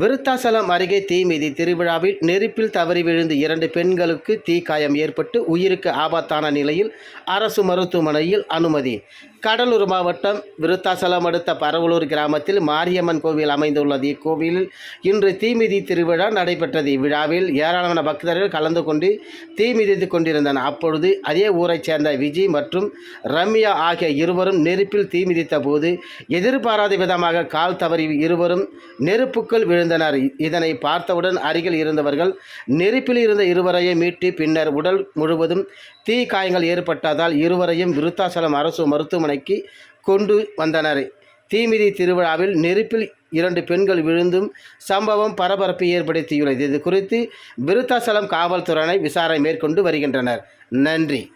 விருத்தாசலம் அருகே தீ மீதி திருவிழாவில் நெருப்பில் தவறி விழுந்து இரண்டு பெண்களுக்கு தீக்காயம் ஏற்பட்டு உயிருக்கு ஆபத்தான நிலையில் அரசு மருத்துவமனையில் அனுமதி. கடலூர் மாவட்டம் விருத்தாசலம் அடுத்த பரவலூர் கிராமத்தில் மாரியம்மன் கோவில் அமைந்துள்ளது. இக்கோவிலில் இன்று தீமிதி திருவிழா நடைபெற்றது. இவ்விழாவில் ஏராளமான பக்தர்கள் கலந்து கொண்டு தீ மிதித்து கொண்டிருந்தனர். அப்பொழுது அதே ஊரைச் சேர்ந்த விஜய் மற்றும் ரம்யா ஆகிய இருவரும் நெருப்பில் தீ மிதித்த போது எதிர்பாராத விதமாக கால் தவறி இருவரும் நெருப்புக்குள் விழுந்தனர். இதனை பார்த்தவுடன் அருகில் இருந்தவர்கள் நெருப்பில் இருந்த இருவரையும் மீட்டு பின்னர் உடல் முழுவதும் தீ காயங்கள் ஏற்பட்டதால் இருவரையும் விருத்தாசலம் அரசு மருத்துவமனை மருத்துவமனைக்கு கொண்டு வந்தனர். தீமிதி திருவிழாவில் நெருப்பில் இரண்டு பெண்கள் விழுந்தும் சம்பவம் பரபரப்பை ஏற்படுத்தியுள்ளது. இது குறித்து விருத்தாசலம் காவல்துறையினர் விசாரணை மேற்கொண்டு வருகின்றனர். நன்றி.